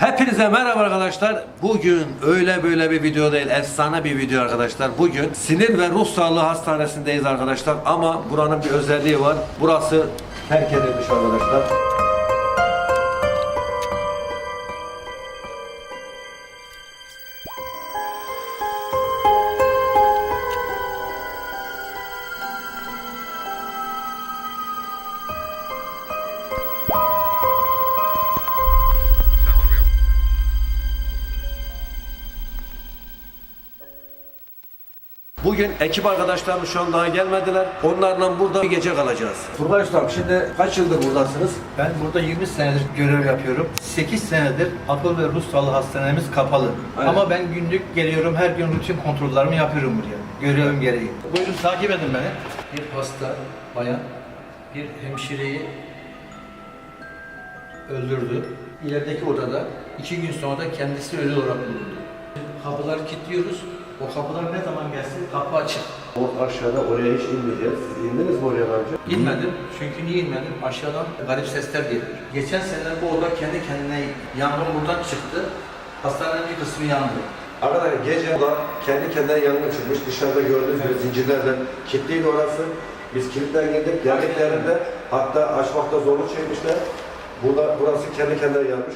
Hepinize merhaba arkadaşlar. Bugün öyle böyle bir video değil, efsane bir video arkadaşlar. Bugün sinir ve ruh sağlığı hastanesindeyiz arkadaşlar. Ama buranın bir özelliği var. Burası terk edilmiş arkadaşlar. Ekip arkadaşlarım şu an daha gelmediler. Onlarla burada bir gece kalacağız. Turgay Ustam şimdi kaç yıldır buradasınız? Ben burada 20 senedir görev yapıyorum. 8 senedir akıl ve ruh sağlığı hastanemiz kapalı. Aynen. Ama ben günlük geliyorum, her gün rutin kontrollerimi yapıyorum buraya. Görevim gereği. Buyurun takip edin beni. Bir hasta bayan bir hemşireyi öldürdü. İlerideki odada iki gün sonra da kendisi ölü olarak bulundu. Kapıları kilitliyoruz. O kapılar ne zaman gelsin kapı açık. O aşağıda oraya hiç inmeyeceğiz. Siz indiniz mi oraya daha önce? İnmedim. Çünkü niye inmedim? Aşağıdan garip sesler geliyor. Geçen sene bu oda kendi kendine yangın buradan çıktı. Hastanenin bir kısmı yandı. Arkadaşlar gece burada kendi kendine yangın çıkmış. Dışarıda gördüğünüz gibi zincirlerden kilitliydi orası. Biz kilitten girdik. Geldiklerinde hatta açmakta zorluk çekmişler. Burada burası kendi kendine yanmış.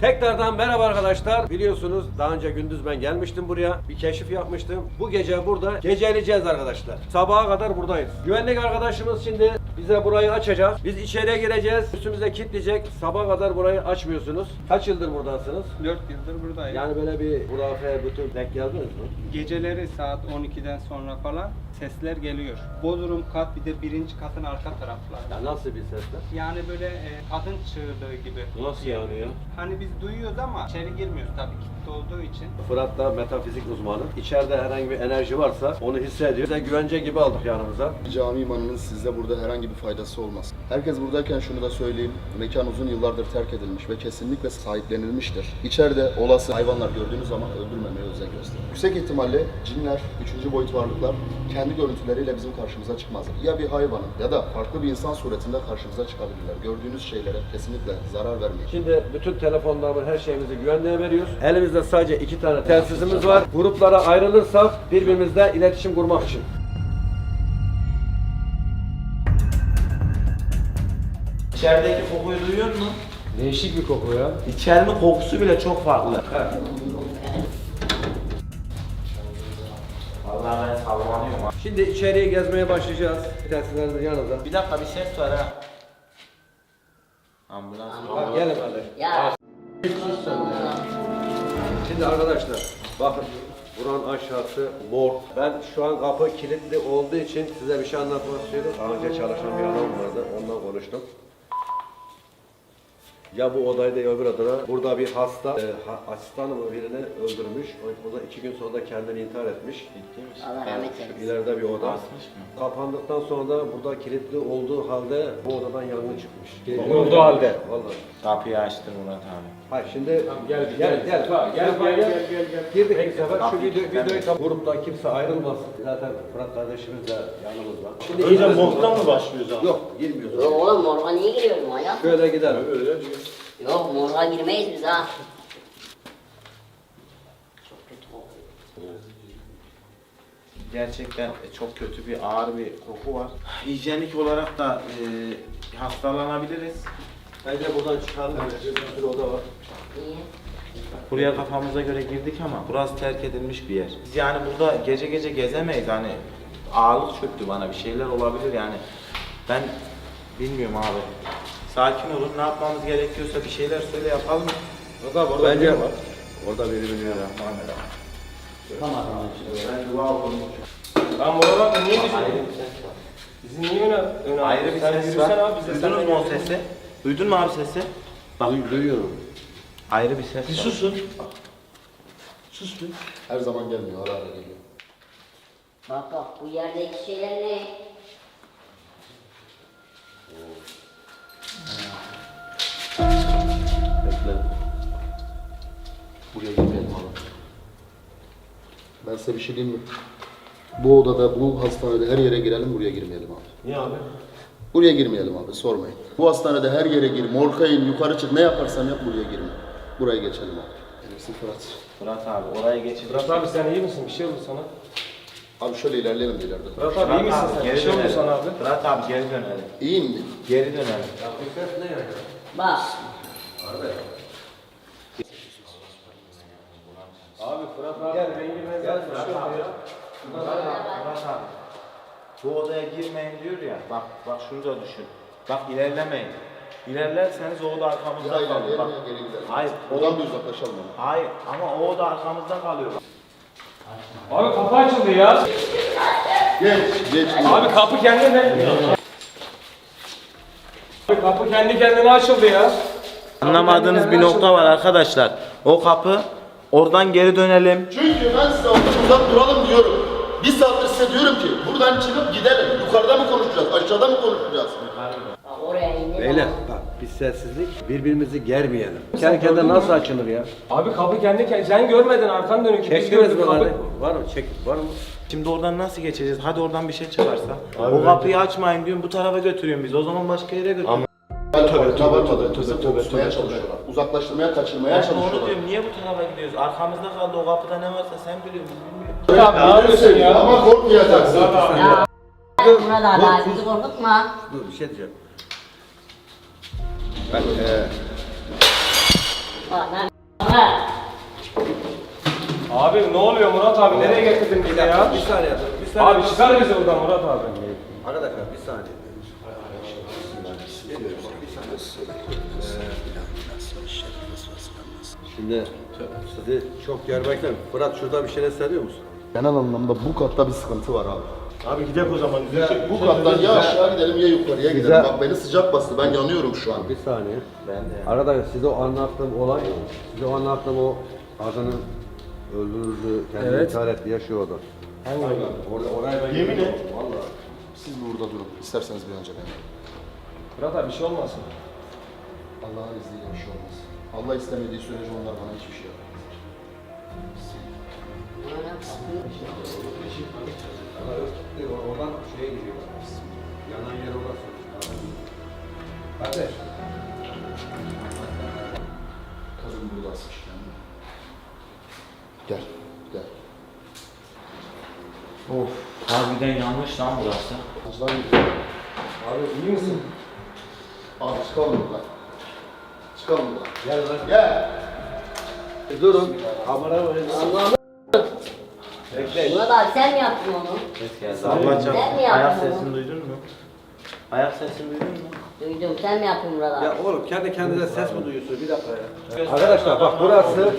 Tekrardan merhaba arkadaşlar. Biliyorsunuz daha önce gündüz ben gelmiştim buraya. Bir keşif yapmıştım. Bu gece burada geceleyeceğiz arkadaşlar. Sabaha kadar buradayız. Güvenlik arkadaşımız şimdi bize burayı açacak. Biz içeriye gireceğiz. Üstümüze kilitleyecek. Sabaha kadar burayı açmıyorsunuz. Kaç yıldır buradasınız? 4 yıldır buradayım. Yani böyle bir hurafeye bütün denk geldiniz mi? Geceleri saat 12'den sonra falan sesler geliyor. Bodrum kat bir de birinci katın arka tarafları. Ya nasıl bir sesler? Yani böyle e, kadın çığlığı gibi. Nasıl yani ya? Hani biz duyuyoruz ama içeri girmiyoruz tabii kilitli olduğu için. Fırat da metafizik uzmanı. İçeride herhangi bir enerji varsa onu hissediyor. Biz güvence gibi aldık yanımıza. Cami imanının size burada herhangi bir faydası olmaz. Herkes buradayken şunu da söyleyeyim. Mekan uzun yıllardır terk edilmiş ve kesinlikle sahiplenilmiştir. İçeride olası hayvanlar gördüğünüz zaman öldürmemeye özen gösterin. Yüksek ihtimalle cinler, üçüncü boyut varlıklar kendi görüntüleriyle bizim karşımıza çıkmaz. Ya bir hayvanın ya da farklı bir insan suretinde karşımıza çıkabilirler. Gördüğünüz şeylere kesinlikle zarar vermeyin. Şimdi bütün telefonlarımı, her şeyimizi güvenliğe veriyoruz. Elimizde sadece iki tane telsizimiz var. Gruplara ayrılırsak birbirimizle iletişim kurmak için. İçerideki kokuyu duyuyor musun? Değişik bir koku ya. İçerinin kokusu bile çok farklı. Vallahi ben sallanıyorum ha. Şimdi içeriye gezmeye başlayacağız. Telsizlerimiz yanında. Bir dakika bir ses var ha. Ambulans. Bak gelin kardeş. Ya. Şimdi arkadaşlar bakın buranın aşağısı mor. Ben şu an kapı kilitli olduğu için size bir şey anlatmak istiyorum. Daha önce çalışan bir adam vardı. Onunla konuştum. Ya bu odayda ya öbür odada. Burada bir hasta e, ha, asistanı mı birini öldürmüş. O, o da iki gün sonra da kendini intihar etmiş. Allah rahmet eylesin. ileride bir oda. Kapandıktan sonra da burada kilitli olduğu halde bu odadan yangın çıkmış. Olduğu halde. Vallahi. Kapıyı açtır Murat abi. Hayır şimdi gel, gel gel. gel Gel, gel, Gel, gel, gel, gel. Girdik bir sefer şu Kapıyı video, kilitlemeyin. videoyu tam gruptan kimse ayrılmasın. Zaten Fırat kardeşimiz de yanımızda. Şimdi Önce burada. mı başlıyoruz abi? Yok girmiyoruz. Yok oğlum morga niye giriyorum hayat? Şöyle gidelim. Yok morga girmeyiz biz ha. Çok kötü kokuyor. Gerçekten çok kötü bir ağır bir koku var. Hijyenik olarak da e, hastalanabiliriz. Bence buradan çıkalım. Bir sürü oda var. Buraya kafamıza göre girdik ama burası terk edilmiş bir yer. Biz yani burada gece gece gezemeyiz hani ağırlık çöktü bana bir şeyler olabilir yani. Ben bilmiyorum abi. Sakin olun ne yapmamız gerekiyorsa bir şeyler söyle yapalım. Bence Orada biri biliyor. Ben dua okudum. Lan bu arada niye bizim? Bizim niye öne öne Ayrı bir Sen ses var. abi bize. Duydunuz mu o sesi? Duydun mu abi sesi? Bak Duyuyorum. ayrı bir ses Bir var. susun. Sus bir. Her zaman gelmiyor, ara ara geliyor. Bak bak bu yerdeki şeyler ne? Bekle. Buraya gidelim abi. Ben size bir şey diyeyim mi? Bu odada, bu hastanede her yere girelim, buraya girmeyelim abi. Niye abi? Buraya girmeyelim abi, sormayın. Bu hastanede her yere gir, morka in, yukarı çık, ne yaparsan yap buraya girme. Buraya geçelim abi. Gelirsin Fırat. Fırat abi oraya geçelim. Fırat abi sen iyi misin? Bir şey oldu sana. Abi şöyle ilerleyelim de ileride. Fırat abi iyi misin sen? Bir geri şey oldu dönelim. sana abi. Fırat abi geri dönelim. İyi mi? Geri dönelim. Bak. Abi Fırat abi rengi benzer bir şey oldu ya. Fırat abi. Bu odaya girmeyin diyor ya. Bak bak şunu da düşün. Bak ilerlemeyin. İlerlerseniz o oda Ya arkamızda kalıyor. ilerleyelim Bak. ya geri gidelim. Hayır. Oradan bir uzaklaşalım ama. Hayır ama o oda arkamızda kalıyor. Bak. Abi kapı açıldı ya. Geç, geç. Abi kapı kendine. Abi kapı kendi kendine açıldı ya. Anlamadığınız bir nokta var arkadaşlar. O kapı oradan geri dönelim. Çünkü ben size uzak duralım diyorum. Bir saattir size diyorum ki buradan çıkıp gidelim. Yukarıda mı konuşacağız, aşağıda mı konuşacağız? Oraya indi. Beyler bak biz sessizlik birbirimizi germeyelim. Kendi kendine nasıl açılır ya? Abi kapı kendi kendine. Sen görmedin arkan dönük. Biz Çektiniz gördük mi kapı. lan? Var mı? Çek, var mı? Şimdi oradan nasıl geçeceğiz? Hadi oradan bir şey çıkarsa. o kapıyı açmayın diyorum bu tarafa götürüyorum biz. O zaman başka yere götürüyorum. Tabii tabii tabii. Bizi korkutmaya çalışıyorlar. Uzaklaştırmaya, kaçırmaya Ben onu çalışıyorlar. diyorum niye bu tarafa gidiyoruz? Arkamızda kaldı o kapıda ne varsa sen biliyorsun biz bilmiyoruz. Abi ne yapıyorsun ya? Ama korkmayacaksın. Ya Murat abi bizi korkutma. Dur bir şey diyeceğim. Bak lan. Bak. Abi ne oluyor Murat abi? Nereye getirdin bizi ya? Bir saniye dur. Bir saniye. Abi çıkar bizi buradan Murat abi. Arkadaşlar bir saniye. Şimdi sizi çok germekten Fırat şurada bir şeyler hissediyor musun? Genel anlamda bu katta bir sıkıntı var abi. Abi gidelim o zaman. Bu kattan ya aşağı gidelim ya yukarıya gidelim. Güzel. Bak beni sıcak bastı. Ben yanıyorum şu an. Bir saniye. Ben de. Arkadaşlar size o anlattığım olay, size o anlattığım o kadının öldürüldüğü, kendini Evet. intihar etti, yaşıyordu. Orada, oraya ben Yemin et. Vallahi. Siz burada durun. İsterseniz bir önce ben. Murat abi bir şey olmasın. Allah'ın izniyle bir şey olmaz. Allah istemediği sürece onlar bana hiçbir şey yapmaz. Oradan şeye gidiyor. Yanan yer orası. Kardeş. Kadın burada asmış kendini. Gel, gel. Of harbiden yanlış lan burası. Kızlar Abi iyi misin? Abi çıkalım buradan. Çıkalım buradan. Gel lan. Gel. Durun. Kamera var. Allah'ım. Murat abi sen mi yaptın onu? Ses geldi. Çarpsın. Ben mi yaptım Ayak sesini duydun mu? Ayak sesini duydun mu? Duydum sen mi yaptın Murat abi? Ya oğlum kendi kendine ses mi duyuyorsun? Bir dakika ya. Arkadaşlar bak burası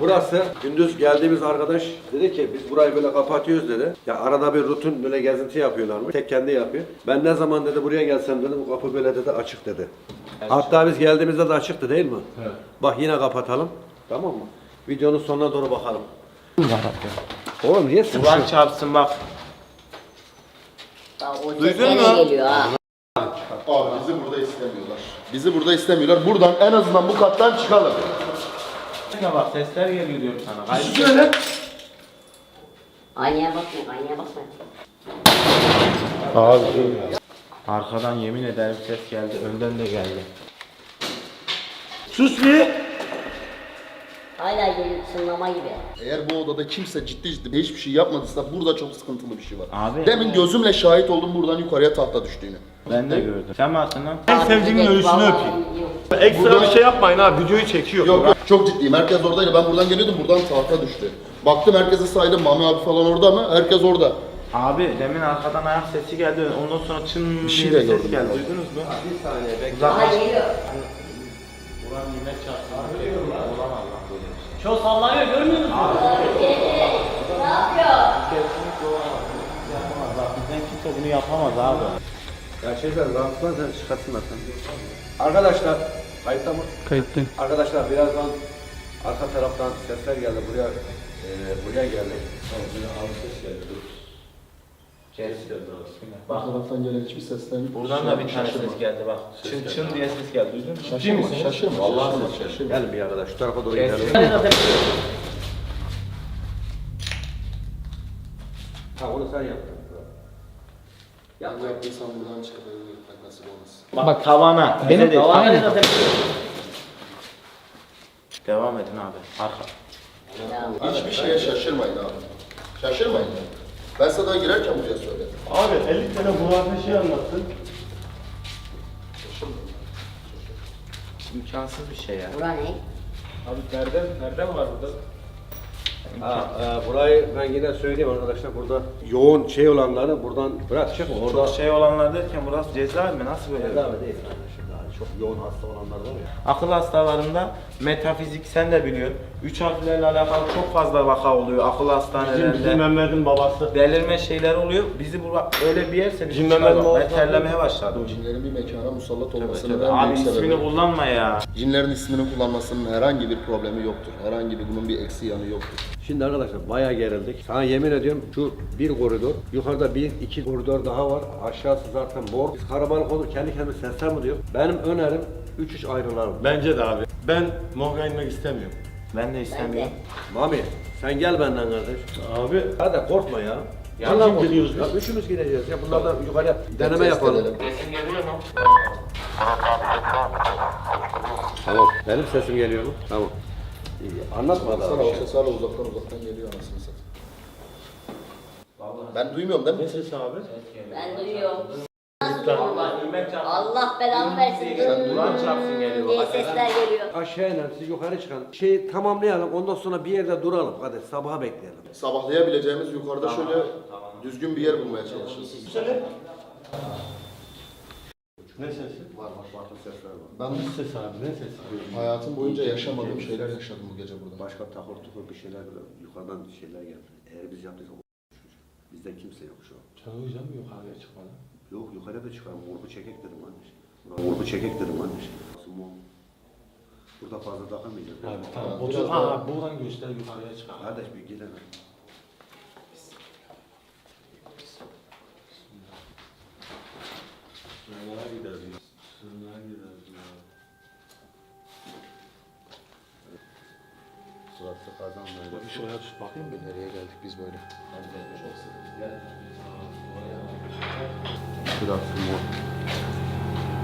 Burası gündüz geldiğimiz arkadaş dedi ki biz burayı böyle kapatıyoruz dedi. Ya arada bir rutin böyle gezinti yapıyorlarmış. Tek kendi yapıyor. Ben ne zaman dedi buraya gelsem dedi bu kapı böyle dedi açık dedi. Hatta biz geldiğimizde de açıktı değil mi? Evet. Bak yine kapatalım. Tamam mı? Videonun sonuna doğru bakalım. Oğlum niye Ulan sıkışıyorsun? çarpsın bak. Bak o Duydun mu? geliyor ha? Abi bizi burada istemiyorlar. Bizi burada istemiyorlar. Buradan en azından bu kattan çıkalım. Şuna bak sesler geliyor diyorum sana. Kaydı Söyle. Aynaya bakma aynaya bakma. Arkadan yemin ederim ses geldi. Önden de geldi. Sus bir. Hala geliyor sınlama gibi. Eğer bu odada kimse ciddi ciddi hiçbir şey yapmadıysa burada çok sıkıntılı bir şey var. Abi. Demin gözümle şahit oldum buradan yukarıya tahta düştüğünü. Ben de gördüm. Sen mi attın lan? En sevdiğimin ölüsünü öpeyim. Ekstra Burada- bir şey yapmayın ha. Videoyu çekiyor. Yok yok çok ciddiyim. Herkes oradaydı. Ben buradan geliyordum. Buradan tahta düştü. Baktım herkese saydım. Mami abi falan orada mı? Herkes orada. Abi demin arkadan ayak sesi geldi. Ondan sonra çın şey diye de bir ses gördüm geldi. ben. Duydunuz mu? Bir saniye bekle. Aha geliyor. Ulan nimet çarpsın. Olamaz lan böyle bir şey. Çok sallanıyor görmüyor musun? Ne yapıyor? Kesinlikle olamaz. Yapamaz. Bak bizden kimse bunu yapamaz abi. Ya şeyden rahatsızlan sen çıkartsınlar sen. Arkadaşlar kayıtta mı? Kayıttı. Arkadaşlar birazdan arka taraftan sesler geldi buraya e, buraya geldi. Bak taraftan gelen hiçbir sesten buradan da bir tane ses geldi bak. Çın çın diye ses geldi. Duydun mu? Şaşırma, şaşırma. Vallahi şaşırma. Gelin bir arkadaş şu tarafa doğru gidelim. Ha onu sen yaptın. Bu yaptıysan buradan çıkıp evine gitmek nasip olmaz. Bak tavana. Benim tavana. Devam edin abi. Arka. Hiçbir şeye şaşırmayın abi. Şaşırmayın. Ben sana daha girerken buraya söyledim. Abi 50 tane hurafe şey anlattın. İmkansız bir şey ya. Bura ne? Abi nereden, nereden var burada? Ha, e, burayı ben yine söyleyeyim arkadaşlar burada yoğun şey olanları buradan bırakacak mı? Orada Çok şey olanlar derken burası cezaevi mi? Nasıl böyle? Tedavi değil arkadaşlar. Yani çok yoğun hasta olanlar var ya. Akıl hastalarında metafizik sen de biliyorsun. Üç harflerle alakalı çok fazla vaka oluyor akıl Bizim, bizim hastanelerinde. Mehmet'in babası. Delirme şeyler oluyor. Bizi bu öyle bir yerse biz Bizim çıkalım. Mehmet Ben terlemeye başladım. Cinlerin bir mekana musallat olmasının tövbe. en Abi büyük ismini sebebi. kullanma ya. Cinlerin ismini kullanmasının herhangi bir problemi yoktur. Herhangi bir bunun bir eksi yanı yoktur. Şimdi arkadaşlar bayağı gerildik. Sana yemin ediyorum şu bir koridor, yukarıda bir iki koridor daha var. Aşağısı zaten mor. Biz karabalık olur kendi kendime sesler mi diyor. Benim önerim 3-3 ayrılalım. Bence de abi. Ben Morg'a inmek istemiyorum. Ben de istemiyorum. Mami sen gel benden kardeş. Abi Hadi korkma ya. Ya Vallahi kim gidiyoruz biz? Ya üçümüz gideceğiz ya. Bunlar da yukarıya deneme yapalım. edelim. Tamam. Benim sesim geliyor mu? Tamam. İyi, Anlatma daha Sana o ses hala uzaktan uzaktan geliyor anasını satayım. Ben duymuyorum değil mi? ne sesi abi? Ben duyuyorum. Nasıl Allah belanı versin. Sen duran çarpsın geliyor. diye sesler geliyor. Aşağı inen siz yukarı çıkan şeyi tamamlayalım. Ondan sonra bir yerde duralım. Hadi sabaha bekleyelim. Sabahlayabileceğimiz yukarıda şöyle düzgün bir yer bulmaya çalışırız. Ne sesi? Var var farklı sesler var. Ben ne sesi abi? Ne sesi? Hayatım boyunca yaşamadığım şeyler yaşadım bu gece burada. Başka takır tukur bir şeyler yukarıdan şeyler geldi. Eğer biz yaptıysak o Bizde kimse yok şu an. Mu yukarıya çıkmadan? Yok yukarıya da çıkalım. Vurgu çekek dedim anne. Vurgu çekek dedim anne. Burada fazla takamayacağız. Abi tamam. Otur. biraz Ha, daha- ha, buradan göster yukarıya çıkar. Kardeş bir gidelim. Sınırlara gider diyor. Sınırlara gider diyor. Burası kazan böyle. Bir şuraya tut bakayım bir. Nereye geldik biz böyle? Şurası mor.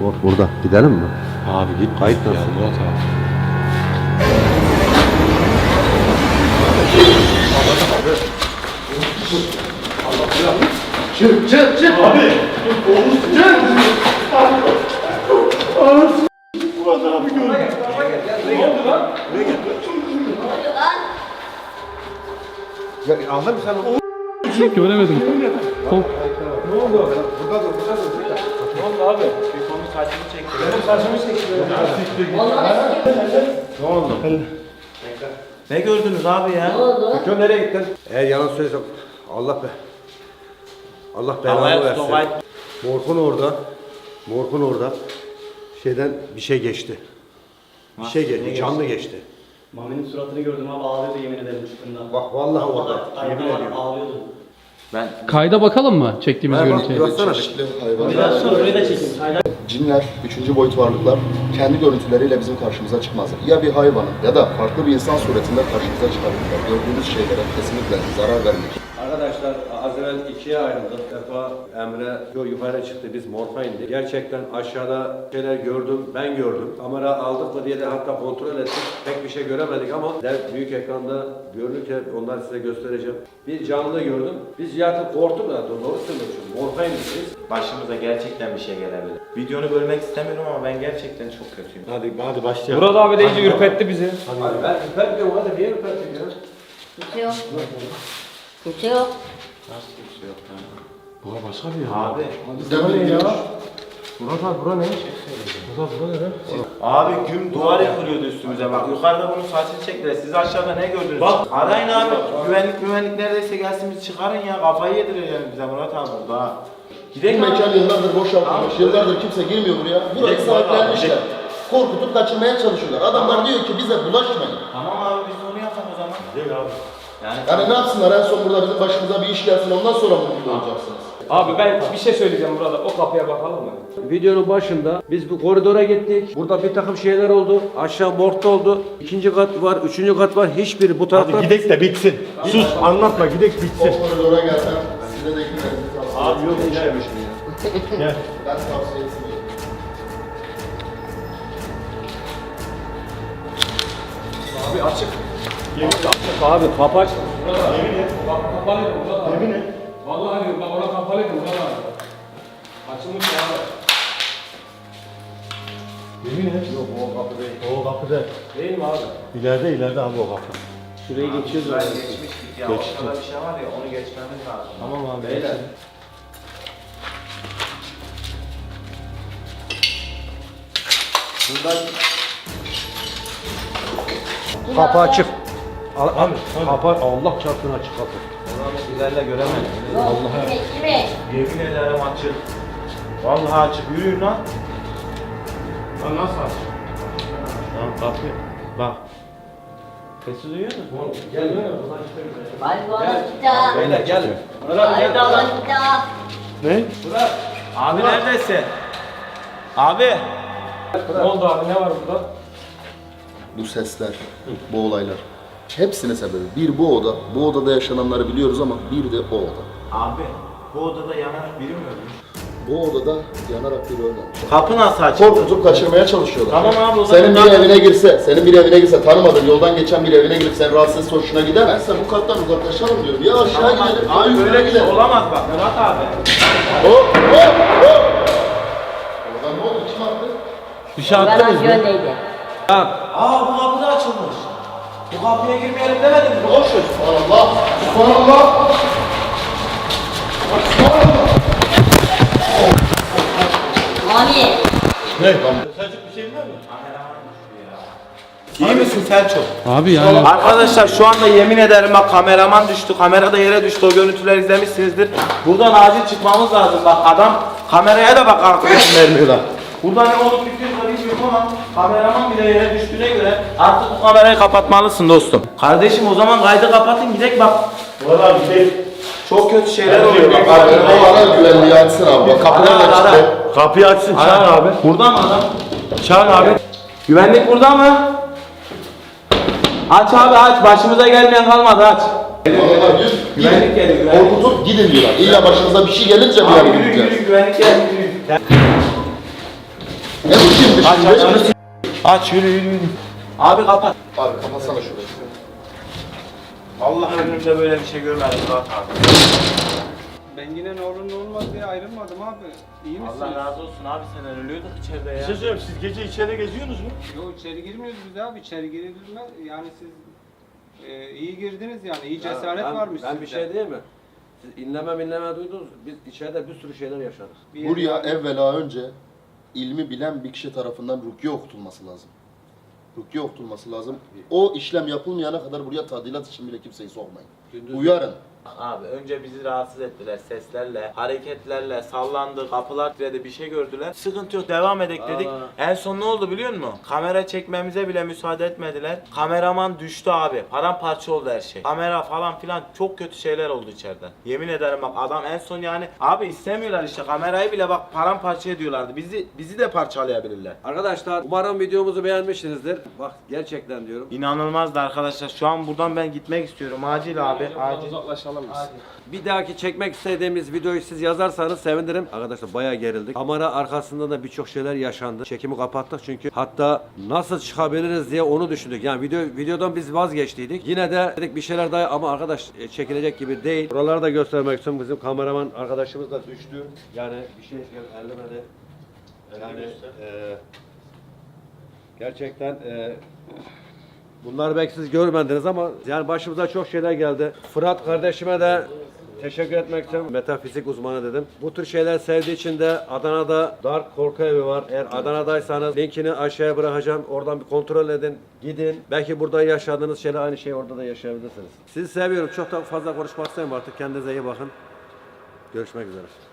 Mor burada. Gidelim mi? Abi git. Kayıt ya, nasıl? Murat abi. Çık çık çık. Abi! Çık! Anasını Murat abi gördüm. Ne oldu lan? Ya, aldın mı sen onu? Göremedim. Kork. Ne oldu orada? Burada dur, burada dur. Ne oldu abi? Onun saçını çekti. Benim saçımı çekti. Ne oldu? Ne gördünüz abi ya? Ne oldu? Kökön nereye gittin? Eğer yalan söylesem Allah be. Allah belanı versin. Morkun orada. Morkun orada. Şeyden bir şey geçti. Bir şey geçti. Canlı geçti. Mami'nin suratını gördüm abi ağlıyordu yemin ederim çıktığında. Bak vallahi orada. Yemin Ayakta ediyorum. ağlıyordu. Ben Kayda bakalım mı çektiğimiz bak, görüntüye? Çeşitli hayvanlar. Biraz sonra orayı da çekeyim. Cinler, üçüncü boyut varlıklar kendi görüntüleriyle bizim karşımıza çıkmazlar. Ya bir hayvanın ya da farklı bir insan suretinde karşımıza çıkabilirler. Gördüğümüz şeylere kesinlikle zarar vermek. Arkadaşlar az evvel ikiye ayrıldık. Defa Emre yo yukarı çıktı biz morfa indik. Gerçekten aşağıda şeyler gördüm, ben gördüm. Kamera aldık mı diye de hatta kontrol ettik. Pek bir şey göremedik ama dev büyük ekranda görünürken onları size göstereceğim. Bir canlı gördüm. Biz zaten korktuk da doğru söylüyorsun. Morfa indik biz. başımıza gerçekten bir şey gelebilir. Videonu bölmek istemiyorum ama ben gerçekten çok kötüyüm. Hadi hadi başlayalım. Murat abi de iyice ürpetti bizi. Hadi ben ürpermiyorum hadi niye ürpertim ya? Kimse yok. Kimse yok. Nasıl şey yok ya? Bura başka bir yer. Abi. Demin ya. Murat abi bura ne? Murat bura nere? Abi güm duvar yıkılıyordu üstümüze bak. Yukarıda bunun saçını çektiler. Siz aşağıda ne gördünüz? Bak. Arayın abi. Güvenlik güvenlik neredeyse gelsin biz çıkarın ya. Kafayı yediriyor yani bize Murat abi burada. Bu Gidelim abi. mekan yıllardır boşaltılmış. Yıllardır kimse girmiyor buraya. Burayı Gidelim baba, sahiplenmişler. Korkutup kaçırmaya çalışıyorlar. Adamlar diyor ki bize bulaşmayın. Tamam abi o. Gidelim abi. Yani Yani ne yapsınlar en son burada bizim başımıza bir iş gelsin ondan sonra mutlu olacaksınız. Abi ben bir şey söyleyeceğim burada. O kapıya bakalım mı? Videonun başında biz bu koridora gittik. Burada bir takım şeyler oldu. Aşağı morgda oldu. İkinci kat var, üçüncü kat var. Hiçbiri bu tarafta Hadi gidek de bitsin. Sus anlatma gidek O bitsin. koridora gelsem size de gitmenizi tavsiye Abi yok şey gel. Gel. Ben tavsiye etmiyorum. Abi açık. Abi kapat. Yemin et. Bak kapalıydı burada. Yemin et. Vallahi diyorum bak orada kapalıydı burada. Açılmış ya. Yemin et. Yok o kapı değil. O kapı değil. Değil mi abi? İleride ileride abi o kapı. Şuraya geçiyoruz. Ben geçmiştik ya. Ortada bir şey var ya onu geçmemiz lazım. Tamam abi. Beyler. Kapı açık. Al, al, kapı, Allah çarpsın açık kapı. İlerle göremedim. Yok, kime? Yemin ederim açık. Vallahi açık. Yürüyün lan. Lan nasıl aç? Lan kapı. Bak. Sesi duyuyor musun? Balkona kita. Beyler gelin. Balkona kita. Ne? Abi neredesin? Abi. Ne oldu abi ne var burada? Bu sesler, bu olaylar. Hepsine sebebi. Bir bu oda, bu odada yaşananları biliyoruz ama bir de o oda. Abi. Bu odada yanarak biri mi ölmüş? Bu odada yanarak biri ölmemiş. Kapı nasıl açık? Korkutup kaçırmaya çalışıyorlar. Tamam abi, o zaman Senin bir zaten- evine girse, senin bir evine girse tanımadığın yoldan geçen bir evine girip sen rahatsız hoşuna gidemezse bu kattan uzaklaşalım diyorum. Ya aşağı Tamam gidelim, ya abi yukarı böyle bir şey gidelim. olamaz bak Murat abi. Hop hop hop. Oradan ne oldu? Kim attı? Bir şey Ben attınız mı? yöndeydi. Aa bu kapı da açılmış. Bu kapıya girmeyelim demedim mi? Koşun. Subhanallah. Subhanallah. Mami. Sadece bir şey var mı? İyi misin Selçuk? Abi yani Arkadaşlar şu anda yemin ederim bak kameraman düştü, kamera da yere düştü. O görüntüleri izlemişsinizdir. Buradan acil çıkmamız lazım. Bak adam kameraya da bak arkadaşım vermiyorlar. Burada ne olup bitiyorsa bilmiyorum ama kameraman bile yere düştüğüne göre artık bu kamerayı kapatmalısın dostum. Kardeşim o zaman kaydı kapatın gidek bak. Abi şey. Çok kötü şeyler oluyor bak. Abi o ara güvenliği açsın abi. Bak kapıdan Ara, da ara. çıktı. Kapıyı açsın çağır abi. Burada mı adam? Çağır abi. Güvenlik burada mı? Aç abi aç. Başımıza gelmeyen kalmadı aç. Diyor, Güvenlik gidin. geliyor, güvenlik. Korkutup gidin diyorlar. İlla başınıza bir şey gelince bir Abi yana yürü gideceğiz. yürü güvenlik geldi yürü. Ne bu kimdi Aç aç şimdi? aç. Aç yürü yürü yürü. Abi kapat. Abi kapatsana şurayı. Vallahi ömrümde böyle bir şey görmedim Murat abi. Ben yine ne olur ne olmaz diye ayrılmadım abi. İyi misin? Allah razı olsun abi sen ölüyorduk içeride Bir ya. şey söyleyeyim siz gece içeride geziyorsunuz mu? Yok içeri girmiyoruz biz abi. İçeri girilmez. Yani siz e, iyi girdiniz yani. iyi cesaret ben, varmış Ben bir sizde. şey diyeyim mi? Siz inleme minleme duydunuz. Biz içeride bir sürü şeyler yaşadık. Bir- Buraya evvela önce ilmi bilen bir kişi tarafından rukiye okutulması lazım. Rukiye okutulması lazım. O işlem yapılmayana kadar buraya tadilat için bile kimseyi sokmayın. Uyarın. Abi önce bizi rahatsız ettiler seslerle, hareketlerle, sallandı, kapılar titredi, bir şey gördüler. Sıkıntı yok, devam edek dedik. Aa. En son ne oldu biliyor musun? Kamera çekmemize bile müsaade etmediler. Kameraman düştü abi. Paramparça oldu her şey. Kamera falan filan çok kötü şeyler oldu içeriden. Yemin ederim bak adam en son yani abi istemiyorlar işte kamerayı bile bak paramparça ediyorlardı. Bizi bizi de parçalayabilirler. Arkadaşlar umarım videomuzu beğenmişsinizdir. Bak gerçekten diyorum. İnanılmazdı arkadaşlar. Şu an buradan ben gitmek istiyorum. Acil abi. Acil. Uzaklaşalım biz. Bir dahaki çekmek istediğimiz videoyu siz yazarsanız sevinirim. Arkadaşlar bayağı gerildik. Kamera arkasında da birçok şeyler yaşandı. Çekimi kapattık çünkü hatta nasıl çıkabiliriz diye onu düşündük. Yani video videodan biz vazgeçtiydik. Yine de dedik bir şeyler daha ama arkadaş e, çekilecek gibi değil. Buraları da göstermek için bizim kameraman arkadaşımız da düştü. Yani bir şey ellemedi. Yani e, gerçekten e, Bunları belki siz görmediniz ama yani başımıza çok şeyler geldi. Fırat kardeşime de teşekkür etmek için metafizik uzmanı dedim. Bu tür şeyler sevdiği için de Adana'da Dark Korku Evi var. Eğer Adana'daysanız linkini aşağıya bırakacağım. Oradan bir kontrol edin. Gidin. Belki burada yaşadığınız şeyler aynı şeyi orada da yaşayabilirsiniz. Sizi seviyorum. Çok da fazla konuşmak istemiyorum artık. Kendinize iyi bakın. Görüşmek üzere.